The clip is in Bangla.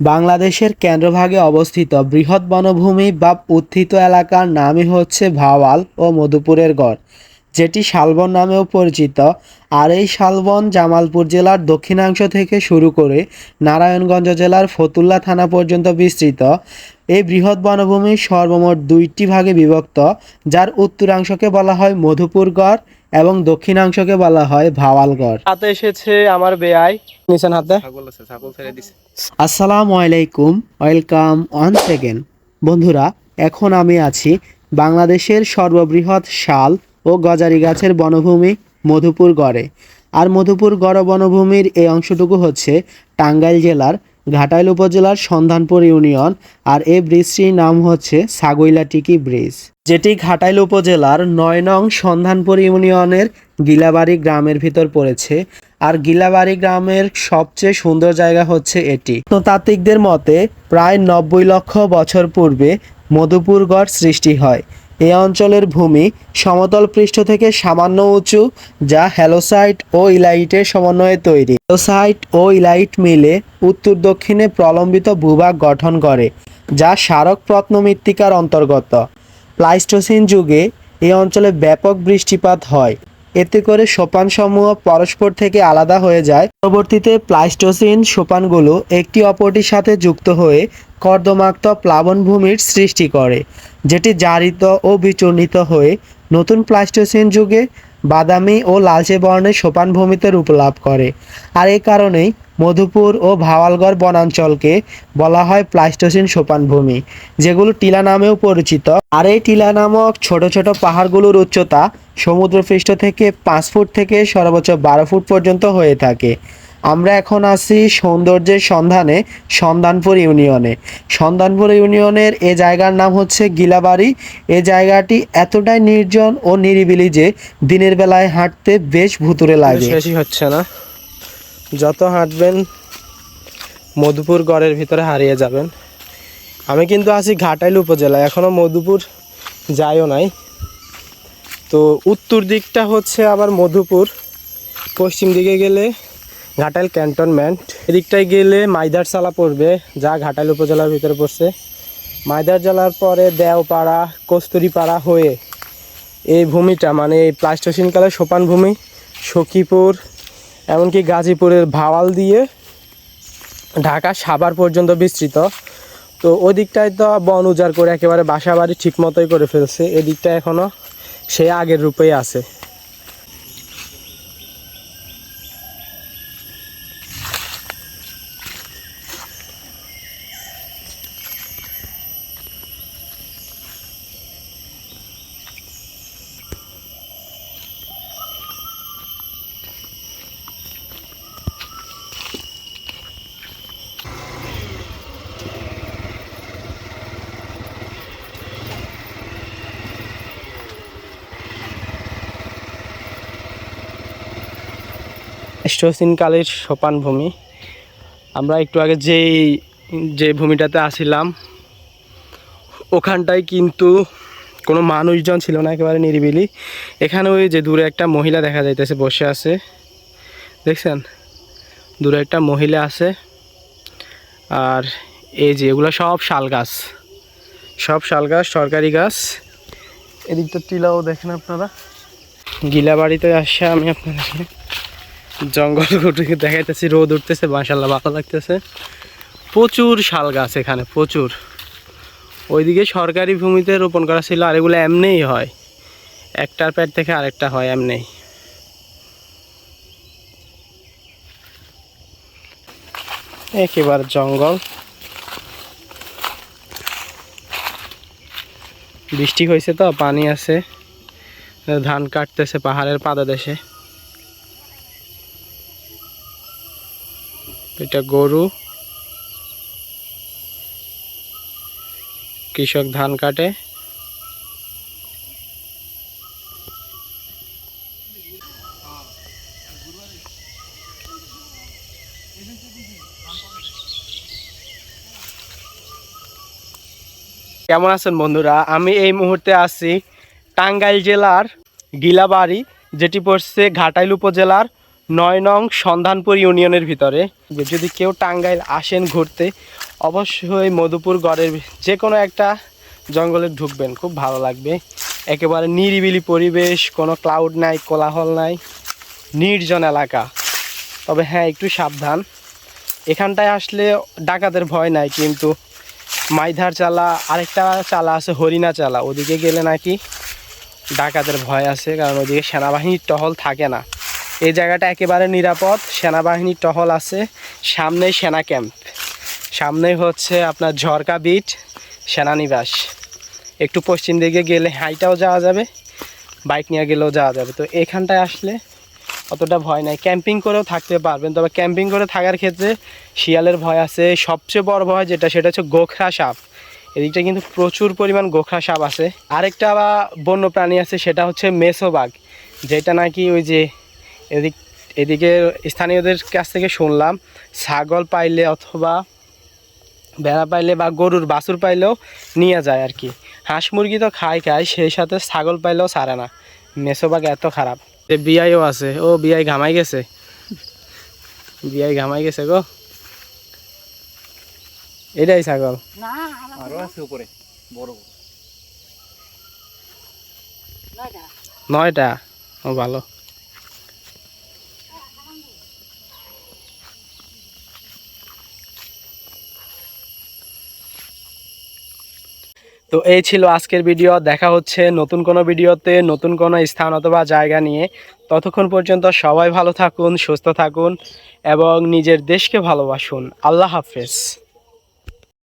বাংলাদেশের কেন্দ্রভাগে অবস্থিত বৃহৎ বনভূমি বা উত্থিত এলাকার নামই হচ্ছে ভাওয়াল ও মধুপুরের গড়, যেটি শালবন নামেও পরিচিত। আর এই শালবন জামালপুর জেলার দক্ষিণাংশ থেকে শুরু করে নারায়ণগঞ্জ জেলার ফতুল্লা থানা পর্যন্ত বিস্তৃত। এই বৃহৎ বনভূমি সর্বমোট দুইটি ভাগে বিভক্ত, যার উত্তরাংশকে বলা হয় মধুপুর গড় এবং দক্ষিণাংশকে বলা হয় ভাওয়ালগড়। হাতে এসেছে আমার বেআই। নিছেন হাতে? আসসালামু আলাইকুম ওয়েলকাম ওয়ান সেকেন্ড। বন্ধুরা এখন আমি আছি বাংলাদেশের সর্ববৃহৎ শাল ও গজারি গাছের বনভূমি মধুপুর গড়ে। আর মধুপুর গড় বনভূমির এই অংশটুকু হচ্ছে টাঙ্গাইল জেলার ঘাটাইল উপজেলার সন্ধানপুর ইউনিয়ন আর এই ব্রিজটির নাম হচ্ছে সাগুইলাটিকি ব্রিজ। যেটি ঘাটাইল উপজেলার নয় নং সন্ধানপুর ইউনিয়নের গিলাবাড়ি গ্রামের ভিতর পড়েছে। আর গিলাবাড়ি গ্রামের সবচেয়ে সুন্দর জায়গা হচ্ছে এটি। প্রত্নতাত্ত্বিকদের মতে, প্রায় নব্বই লক্ষ বছর পূর্বে মধুপুরগড় সৃষ্টি হয়। এই অঞ্চলের ভূমি সমতল পৃষ্ঠ থেকে সামান্য উঁচু, যা হ্যালোসাইট ও ইলাইটের সমন্বয়ে তৈরি। হ্যালোসাইট ও ইলাইট মিলে উত্তর দক্ষিণে প্রলম্বিত ভূভাগ গঠন করে, যা স্মারক প্রত্নমৃত্তিকার অন্তর্গত। প্লাইস্টোসিন যুগে এই অঞ্চলে ব্যাপক বৃষ্টিপাত হয়। এতে করে সোপান সমূহ পরস্পর থেকে আলাদা হয়ে যায়। পরবর্তীতে প্লাইস্টোসিন সোপানগুলো একটি অপরটির সাথে যুক্ত হয়ে কর্দমাক্ত প্লাবনভূমির সৃষ্টি করে, যেটি জারিত ও বিচূর্ণিত হয়ে নতুন প্লাইস্টোসিন যুগে বাদামি ও লালচে বর্ণের সোপান ভূমিতে রূপ লাভ করে। আর এই কারণেই মধুপুর ও ভাওয়ালগড় বনাঞ্চলকে বলা হয় প্লাস্টোসিন সোপান ভূমি, যেগুলো টিলা নামেও পরিচিত। আর এই টিলা নামক ছোট ছোট পাহাড়গুলোর উচ্চতা সমুদ্রপৃষ্ঠ থেকে পাঁচ ফুট থেকে সর্বোচ্চ বারো ফুট পর্যন্ত হয়ে থাকে। আমরা এখন আছি সৌন্দর্যের সন্ধানে সন্ধানপুর ইউনিয়নে। সন্ধানপুর ইউনিয়নের এ জায়গার নাম হচ্ছে গিলাবাড়ি। এ জায়গাটি এতটাই নির্জন ও নিরিবিলি যে দিনের বেলায় হাঁটতে বেশ ভুতুরে লাগে। শেষই হচ্ছে না। যত হাঁটবেন মধুপুর গড়ের ভিতরে হারিয়ে যাবেন। আমি কিন্তু আছি ঘাটাইল উপজেলায় এখনও মধুপুর যাইও নাই। তো উত্তর দিকটা হচ্ছে আবার মধুপুর। পশ্চিম দিকে গেলে ঘাটাইল ক্যান্টনমেন্ট। এদিকটায় গেলে মাইদার চালা পড়বে, যা ঘাটাইল উপজেলার ভিতরে পড়ছে। মাইদার জেলার পরে দেওপাড়া, কস্তুরিপাড়া হয়ে এই ভূমিটা মানে এই প্লাস্টোসিনকালের সোপান ভূমি, সখীপুর, এমনকি গাজীপুরের ভাওয়াল দিয়ে ঢাকা সাভার পর্যন্ত বিস্তৃত। তো ওই দিকটায় তো বন উজাড় করে একেবারে বাসা বাড়ি ঠিক মতোই করে ফেলছে, এদিকটা এখনও সে আগের রূপেই আছে। কালের সোপান ভূমি। আমরা একটু আগে যেই, যে ভূমিটাতে আসিলাম, ওখানটায় কিন্তু কোনো মানুষজন ছিল না, একেবারে নিরিবিলি। এখানে ওই যে দূরে একটা মহিলা দেখা যাইতেছে, বসে আছে। দেখছেন? দূরে একটা মহিলা আছে। আর এই যে এগুলো সব শাল গাছ। সব শাল গাছ, সরকারি গাছ। এদিকটা টিলাও দেখেন আপনারা। গিলা বাড়িতে আসে আমি আপনাদেরকে। জঙ্গল গুটিকে দেখাইতেছি, রোদ উঠতেছে মাসাল্লাহ ভালো লাগতেছে। প্রচুর শাল গাছ এখানে, প্রচুর। ওইদিকে সরকারি ভূমিতে রোপণ করা ছিল, আর এগুলো এমনিই হয়। একটার পেট থেকে আরেকটা হয় এমনিই। একেবারে জঙ্গল। বৃষ্টি হয়েছে তো, পানি আছে। ধান কাটতেছে পাহাড়ের পাদদেশে। এটা গরু। কৃষক ধান কাটে। কেমন আছেন বন্ধুরা? আমি এই মুহূর্তে আছি টাঙ্গাইল জেলার গিলাবাড়ি, যেটি পড়ছে ঘাটাইল উপজেলার নয় নং সন্ধানপুর ইউনিয়নের ভিতরে। যদি কেউ টাঙ্গাইল আসেন ঘুরতে, অবশ্যই মধুপুর গড়ের যে কোনো একটা জঙ্গলে ঢুকবেন, খুব ভালো লাগবে। একেবারে নিরিবিলি পরিবেশ, কোনো ক্লাউড নাই, কোলাহল নাই, নির্জন এলাকা। তবে হ্যাঁ একটু সাবধান। এখানটায় আসলে ডাকাতের ভয় নাই, কিন্তু মাইধার চালা, আরেকটা চালা আছে, হরিণা চালা। ওদিকে গেলে নাকি ডাকাতের ভয় আছে, কারণ ওদিকে সেনাবাহিনীর টহল থাকে না। এই জায়গাটা একেবারে নিরাপদ সেনাবাহিনীর টহল আছে, সামনেই সেনা ক্যাম্প। সামনেই হচ্ছে আপনার ঝরকা বিট, সেনানিবাস। একটু পশ্চিম দিকে গেলে হাইটাও যাওয়া যাবে, বাইক নিয়ে গেলেও যাওয়া যাবে। তো এখানটায় আসলে অতটা ভয় নাই। ক্যাম্পিং করেও থাকতে পারবেন, তবে ক্যাম্পিং করে থাকার ক্ষেত্রে শিয়ালের ভয় আছে। সবচেয়ে বড় ভয় যেটা, সেটা হচ্ছে গোখরা সাপ। এদিকটা কিন্তু প্রচুর পরিমাণ গোখরা সাপ আছে। আরেকটা বন্য প্রাণী আছে, সেটা হচ্ছে মেসোবাগ যেটা নাকি ওই যে এদিক এদিকে স্থানীয়দের কাছ থেকে শুনলাম ছাগল পাইলে অথবা ভেড়া পাইলে বা গরুর বাছুর পাইলেও নিয়ে যায় আর কি। হাঁস মুরগি তো খায় খায় সেই সাথে ছাগল পাইলেও ছাড়ে না। মেসোবাগ এত খারাপ। এ বিআইও আছে ও বিআই ঘামাই গেছে। বিআই ঘামাই গেছে গো। এটাই ছাগল। আরও আছে উপরে বড়। বড়। নয়টা? ও ভালো। তো এই ছিল আজকের ভিডিও। দেখা হচ্ছে নতুন কোনো ভিডিওতে, নতুন কোনো স্থান অথবা জায়গা নিয়ে। ততক্ষণ পর্যন্ত সবাই ভালো থাকুন, সুস্থ থাকুন এবং নিজের দেশকে ভালোবাসুন। আল্লাহ হাফেজ।